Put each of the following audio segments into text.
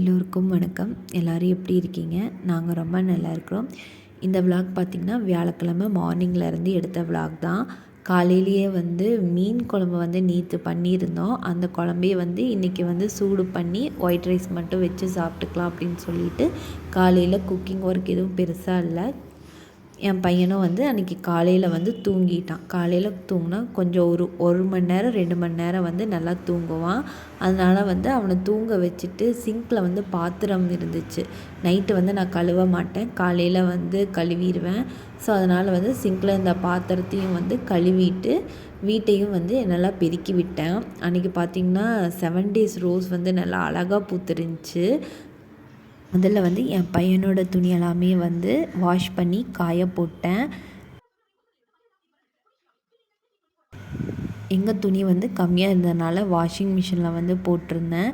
எல்லோருக்கும் வணக்கம். எல்லோரும் எப்படி இருக்கீங்க? நாங்கள் ரொம்ப நல்லா இருக்கிறோம். இந்த விளாக் பார்த்திங்கன்னா வியாழக்கிழமை மார்னிங்லேருந்து எடுத்த விளாக் தான். காலையிலேயே வந்து மீன் குழம்பு வந்து நீத்து பண்ணியிருந்தோம். அந்த குழம்பே வந்து இன்றைக்கி வந்து சூடு பண்ணி ஒயிட் ரைஸ் மட்டும் வச்சு சாப்பிட்டுக்கலாம் அப்படின்னு சொல்லிட்டு காலையில் குக்கிங் ஒர்க் எதுவும் பெருசாக இல்லை. என் பையனும் வந்து அன்றைக்கி காலையில் வந்து தூங்கிட்டான். காலையில் தூங்கினா கொஞ்சம் ஒரு ஒரு மணி நேரம் ரெண்டு மணி நேரம் வந்து நல்லா தூங்குவான். அதனால் வந்து அவனை தூங்க வச்சுட்டு சிங்கில் வந்து பாத்திரம் இருந்துச்சு. நைட்டு வந்து நான் கழுவ மாட்டேன். காலையில் வந்து கழுவிடுவேன். ஸோ அதனால் வந்து சிங்கில் இந்த பாத்திரத்தையும் வந்து கழுவிட்டு வீட்டையும் வந்து நல்லா பெருக்கி விட்டேன். அன்றைக்கி பார்த்திங்கன்னா செவன் டேஸ் ரோஸ் வந்து நல்லா அழகாக பூத்துருந்துச்சு. முதல்ல வந்து என் பையனோட துணி எல்லாமே வந்து வாஷ் பண்ணி காய போட்டேன். எங்கள் துணி வந்து கம்மியாக இருந்ததுனால வாஷிங் மிஷினில் வந்து போட்டிருந்தேன்.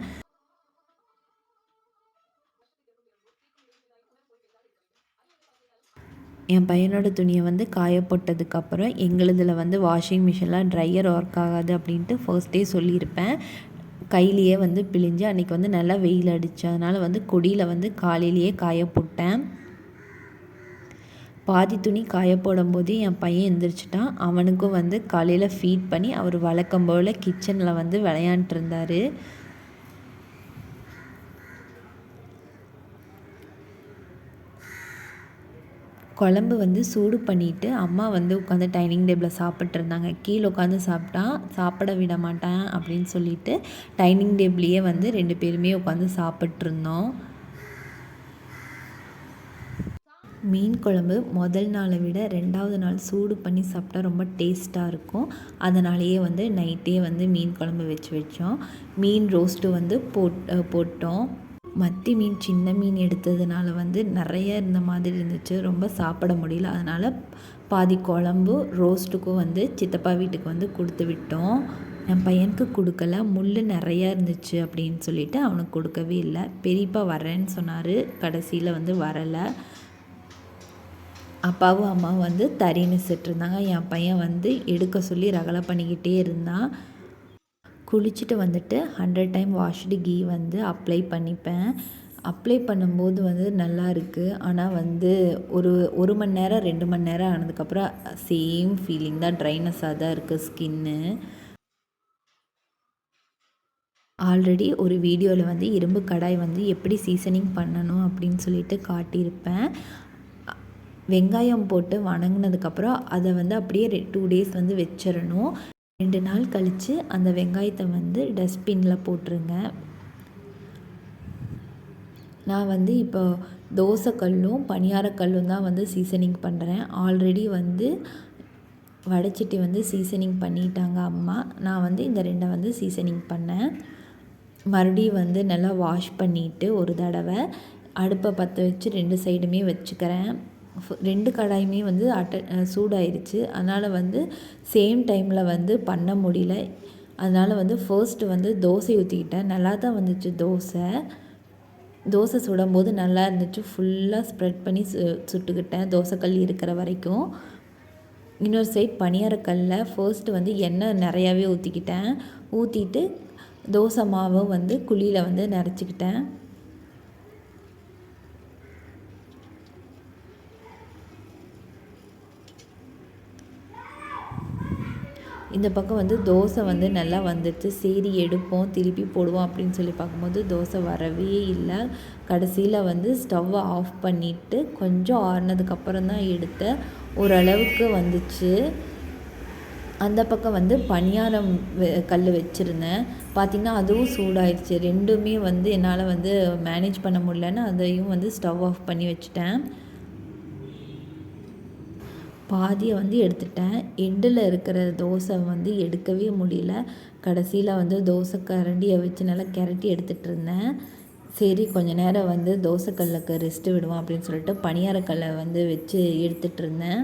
என் பையனோட துணியை வந்து காய போட்டதுக்கப்புறம் எங்களுதில் வந்து வாஷிங் மிஷினில் ட்ரையர் ஒர்க் ஆகாது அப்படின்ட்டு ஃபர்ஸ்ட் டே சொல்லியிருப்பேன். கையிலையே வந்து பிழிஞ்சு அன்றைக்கி வந்து நல்லா வெயில் அடிச்சு அதனால் வந்து கொடியில் வந்து காலையிலேயே காய போட்டேன். பாதி துணி காய போடும்போது என் பையன் எந்திரிச்சிட்டான். அவனுக்கும் வந்து காலையில் ஃபீட் பண்ணி அவர் வழக்கம் போல் கிச்சனில் வந்து விளையாண்டுருந்தார் குழம்பு வந்து சூடு பண்ணிவிட்டு அம்மா வந்து உட்காந்து டைனிங் டேபிளில் சாப்பிட்ருந்தாங்க கீழே உட்காந்து சாப்பிட்டா சாப்பிட விட மாட்டேன் அப்படின்னு சொல்லிட்டு டைனிங் டேபிளையே வந்து ரெண்டு பேருமே உட்காந்து சாப்பிட்ருந்தோம் மீன் குழம்பு முதல் நாளை விட ரெண்டாவது நாள் சூடு பண்ணி சாப்பிட்டா ரொம்ப டேஸ்ட்டாக இருக்கும். அதனாலேயே வந்து நைட்டே வந்து மீன் குழம்பு வச்சு வச்சோம். மீன் ரோஸ்ட்டு வந்து போட் போட்டோம். மத்தி மீன் சின்ன மீன் எடுத்ததுனால வந்து நிறைய இருந்த மாதிரி இருந்துச்சு. ரொம்ப சாப்பிட முடியல. அதனால் பாதி குழம்பு ரோஸ்ட்டுக்கும் வந்து சித்தப்பா வீட்டுக்கு வந்து கொடுத்து விட்டோம். என் பையனுக்கு கொடுக்கல. முள் நிறையா இருந்துச்சு அப்படின்னு சொல்லிட்டு அவனுக்கு கொடுக்கவே இல்லை. பெரியப்பா வரேன்னு சொன்னார். கடைசியில் வந்து வரலை. அப்பாவும் அம்மாவும் வந்து தறின்னு இருந்தாங்க என் பையன் வந்து எடுக்க சொல்லி ரகலை பண்ணிக்கிட்டே இருந்தான். குளிச்சுட்டு வந்துட்டு ஹண்ட்ரட் டைம் வாஷ்டு கீ வந்து அப்ளை பண்ணிப்பேன். அப்ளை பண்ணும்போது வந்து நல்லா இருக்குது ஆனால் வந்து ஒரு ஒரு மணி நேரம் ரெண்டு மணி நேரம் ஆனதுக்கப்புறம் சேம் ஃபீலிங் தான் ட்ரைனஸாக தான் இருக்குது ஸ்கின்னு ஆல்ரெடி ஒரு வீடியோவில் வந்து இரும்பு கடாய் வந்து எப்படி சீசனிங் பண்ணணும் அப்படின்னு சொல்லிட்டு காட்டியிருப்பேன். வெங்காயம் போட்டு வணங்கினதுக்கப்புறம் அதை வந்து அப்படியே டூ டேஸ் வந்து வச்சிடணும். ரெண்டு நாள் கழித்து அந்த வெங்காயத்தை வந்து டஸ்ட்பினில் போட்டுருங்க. நான் வந்து இப்போ தோசைக்கல்லும் பணியாரக்கல்லும் தான் வந்து சீசனிங் பண்ணுறேன் ஆல்ரெடி வந்து வடைச்சட்டி வந்து சீசனிங் பண்ணிட்டாங்க அம்மா. நான் வந்து இந்த ரெண்டை வந்து சீசனிங் பண்ணேன். மறுபடியும் வந்து நல்லா வாஷ் பண்ணிவிட்டு ஒரு தடவை அடுப்பை பற்ற வச்சு ரெண்டு சைடுமே வச்சுக்கிறேன். ரெண்டு கடாயுமே வந்து அட்ட சூடாயிருச்சு. அதனால் வந்து சேம் டைமில் வந்து பண்ண முடியல. அதனால் வந்து ஃபர்ஸ்ட்டு வந்து தோசை ஊற்றிக்கிட்டேன் நல்லா தான் வந்துச்சு தோசை. தோசை சுடும்போது நல்லா இருந்துச்சு ஃபுல்லாக ஸ்ப்ரெட் பண்ணி சு சுட்டுக்கிட்டேன். தோசைக்கல் இருக்கிற வரைக்கும். இன்னொரு சைட் பணியாரக்கல்லில் ஃபர்ஸ்ட்டு வந்து எண்ணெய் நிறையாவே ஊற்றிக்கிட்டேன் ஊற்றிட்டு தோசை மாவும் வந்து குழியில் வந்து நிறச்சிக்கிட்டேன் இந்த பக்கம் வந்து தோசை வந்து நல்லா வந்துடுச்சு. சரி எடுப்போம் திருப்பி போடுவோம் அப்படின்னு சொல்லி பார்க்கும்போது தோசை வரவே இல்லை. கடைசியில் வந்து ஸ்டவ்வை ஆஃப் பண்ணிவிட்டு கொஞ்சம் ஆறுனதுக்கப்புறம் தான் எடுத்தேன். ஓரளவுக்கு வந்துச்சு. அந்த பக்கம் வந்து பணியாரம் கல் வச்சுருந்தேன். பார்த்திங்கன்னா அதுவும் சூடாயிடுச்சு ரெண்டுமே வந்து என்னால் வந்து மேனேஜ் பண்ண முடியலன்னு அதையும் வந்து ஸ்டவ் ஆஃப் பண்ணி வச்சுட்டேன். பாதியை வந்து எடுத்துட்டேன். எண்டில் இருக்கிற தோசை வந்து எடுக்கவே முடியல. கடைசியில் வந்து தோசை கரண்டியை வச்சு நல்லா கிரட்டி எடுத்துகிட்டு இருந்தேன். சரி கொஞ்ச நேரம் வந்து தோசைக்கல்லுக்கு ரெஸ்ட்டு விடுவோம் அப்படின்னு சொல்லிட்டு பணியாரக்கல்லை வந்து வச்சு எடுத்துகிட்டு இருந்தேன்.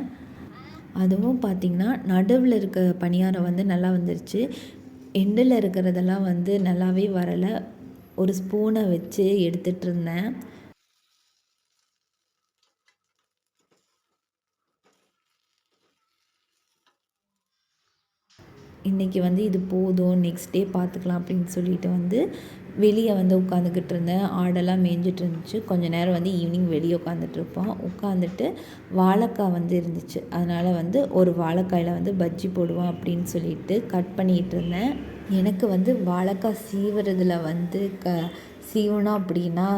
அதுவும் பார்த்திங்கன்னா நடுவில் இருக்க பணியாரம் வந்து நல்லா வந்துருச்சு. எண்டில் இருக்கிறதெல்லாம் வந்து நல்லாவே வரலை. ஒரு ஸ்பூனை வச்சு எடுத்துகிட்டு இருந்தேன். இன்றைக்கி வந்து இது போதும் நெக்ஸ்ட் டே பார்த்துக்கலாம் அப்படின்னு சொல்லிட்டு வந்து வெளியே வந்து உட்காந்துக்கிட்டு இருந்தேன். ஆடெல்லாம் மேய்ஞ்சிட்டு இருந்துச்சு. கொஞ்ச நேரம் வந்து ஈவினிங் வெளியே உட்காந்துட்ருப்போம் உட்காந்துட்டு வாழைக்காய் வந்து இருந்துச்சு. அதனால் வந்து ஒரு வாழைக்காயில் வந்து பஜ்ஜி போடுவோம் அப்படின்னு சொல்லிட்டு கட் பண்ணிகிட்டு இருந்தேன். எனக்கு வந்து வாழைக்காய் சீவுறதுல வந்து க சீவணும் அப்படின்னா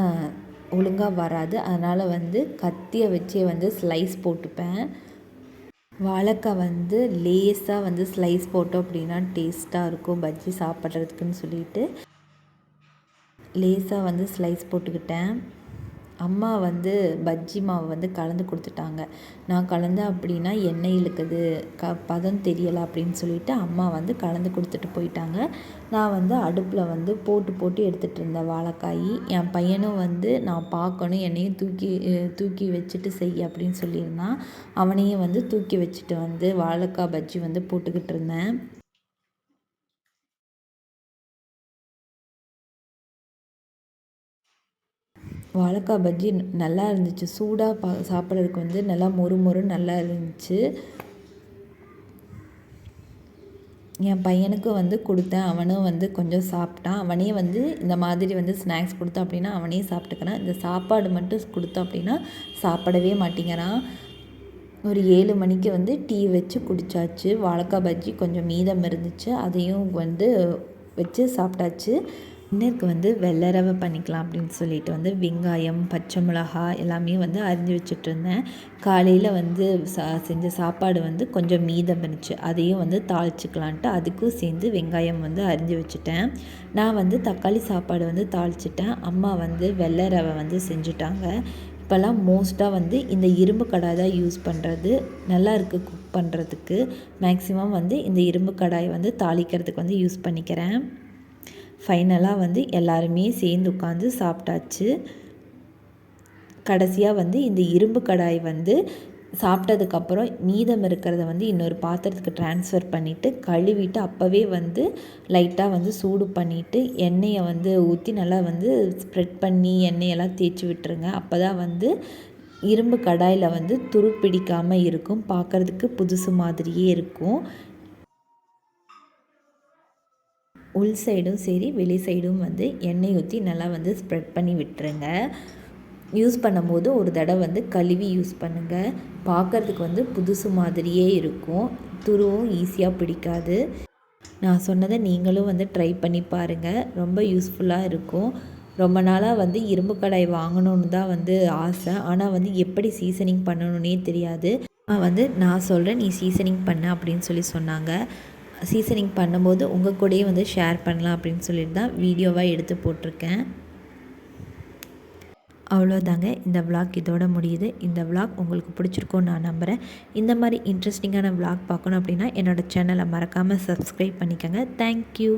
ஒழுங்காக வராது. அதனால் வந்து கத்தியை வச்சே வந்து ஸ்லைஸ் போட்டுப்பேன். வாழைக்காய் வந்து லேஸாக வந்து ஸ்லைஸ் போட்டோம் அப்படின்னா டேஸ்ட்டாக இருக்கும். பஜ்ஜி சாப்பிட்றதுக்குன்னு சொல்லிட்டு. லேஸாக வந்து ஸ்லைஸ் போட்டுக்கிட்டேன். அம்மா வந்து பஜ்ஜி மாவு வந்து கலந்து கொடுத்துட்டாங்க. நான் கலந்தேன் அப்படின்னா எண்ணெய் இழுக்குது க பதம் தெரியலை அப்படின்னு சொல்லிட்டு அம்மா வந்து கலந்து கொடுத்துட்டு போயிட்டாங்க. நான் வந்து அடுப்பில் வந்து போட்டு போட்டு எடுத்துகிட்டு இருந்தேன் வாழைக்காய் என் பையனும் வந்து நான் பார்க்கணும் என்னையும் தூக்கி தூக்கி வச்சுட்டு செய் அப்படின்னு சொல்லியிருந்தான். அவனையும் வந்து தூக்கி வச்சுட்டு வந்து வாழைக்காய் பஜ்ஜி வந்து போட்டுக்கிட்டு இருந்தேன். வாழைக்காய் பஜ்ஜி நல்லா இருந்துச்சு. சூடாக பா சாப்பிட்றதுக்கு வந்து நல்லா மொறு மொறுன்னு நல்லா இருந்துச்சு. என் பையனுக்கும் வந்து கொடுத்தேன். அவனும் வந்து கொஞ்சம் சாப்பிட்டான். அவனே வந்து இந்த மாதிரி வந்து ஸ்நாக்ஸ் கொடுத்தோம் அப்படின்னா அவனே சாப்பிட்டுக்கிறான். இந்த சாப்பாடு மட்டும் கொடுத்தோம் அப்படின்னா சாப்பிடவே மாட்டேங்கிறான். ஒரு ஏழு மணிக்கு வந்து டீ வச்சு குடித்தாச்சு வாழைக்காய் பஜ்ஜி கொஞ்சம் மீதம் இருந்துச்சு. அதையும் வந்து வச்சு சாப்பிட்டாச்சு. டின்னருக்கு வந்து வெள்ளை ரவை பண்ணிக்கலாம் அப்படின்னு சொல்லிட்டு வந்து வெங்காயம் பச்சை மிளகா எல்லாமே வந்து அரிஞ்சு வச்சுட்ருந்தேன் காலையில் வந்து சா செஞ்ச சாப்பாடு வந்து கொஞ்சம் மீதம் இருந்துச்சு. அதையும் வந்து தாளிச்சிக்கலான்ட்டு அதுக்கும் சேர்ந்து வெங்காயம் வந்து அரிஞ்சு வச்சுட்டேன். நான் வந்து தக்காளி சாப்பாடு வந்து தாளிச்சிட்டேன். அம்மா வந்து வெள்ளை ரவை வந்து செஞ்சுட்டாங்க. இப்போல்லாம் மோஸ்ட்டாக வந்து இந்த இரும்பு கடாய் தான் யூஸ் பண்ணுறது நல்லா இருக்குது குக் பண்ணுறதுக்கு மேக்ஸிமம் வந்து இந்த இரும்பு கடாயை வந்து தாளிக்கிறதுக்கு வந்து யூஸ் பண்ணிக்கிறேன். ஃபைனலாக வந்து எல்லாருமே சேர்ந்து உட்காந்து சாப்பிட்டாச்சு. கடைசியாக வந்து இந்த இரும்பு கடாய் வந்து சாப்பிட்டதுக்கப்புறம் மீதம் இருக்கிறத வந்து இன்னொரு பாத்திரத்துக்கு ட்ரான்ஸ்ஃபர் பண்ணிவிட்டு கழுவிட்டு அப்போவே வந்து லைட்டாக வந்து சூடு பண்ணிவிட்டு எண்ணெயை வந்து ஊற்றி நல்லா வந்து ஸ்ப்ரெட் பண்ணி எண்ணெயெல்லாம் தேய்ச்சி விட்டுருங்க. அப்போ தான் வந்து இரும்பு கடாயில் வந்து துரு பிடிக்காமல் இருக்கும். பார்க்குறதுக்கு புதுசு மாதிரியே இருக்கும். உள் சைடும் சரி வெளி சைடும் வந்து எண்ணெய் ஊற்றி நல்லா வந்து ஸ்ப்ரெட் பண்ணி விட்டுருங்க. யூஸ் பண்ணும்போது ஒரு தடவை வந்து கழுவி யூஸ் பண்ணுங்கள் பார்க்குறதுக்கு வந்து புதுசு மாதிரியே இருக்கும். துருவும் ஈஸியாக பிடிக்காது. நான் சொன்னதை நீங்களும் வந்து ட்ரை பண்ணி பாருங்கள் ரொம்ப யூஸ்ஃபுல்லாக இருக்கும். ரொம்ப நாளாக வந்து இரும்பு கடாய் வாங்கணுன்னு தான் வந்து ஆசை. ஆனால் வந்து எப்படி சீசனிங் பண்ணணுன்னே தெரியாது. வந்து நான் சொல்கிறேன் நீ சீசனிங் பண்ண அப்படின்னு சொல்லி சொன்னாங்க. சீசனிங் பண்ணும்போது உங்கள் கூடயே வந்து ஷேர் பண்ணலாம் அப்படின்னு சொல்லிட்டு தான் வீடியோவாக எடுத்து போட்டிருக்கேன். அவ்வளோதாங்க இந்த விளாக் இதோட முடியுது. இந்த விளாக் உங்களுக்கு பிடிச்சிருக்கோன்னு நான் நம்புகிறேன் இந்த மாதிரி இன்ட்ரெஸ்டிங்கான விளாக் பார்க்கணும் அப்படின்னா என்னோடய சேனலை மறக்காமல் சப்ஸ்கிரைப் பண்ணிக்கோங்க. தேங்க்யூ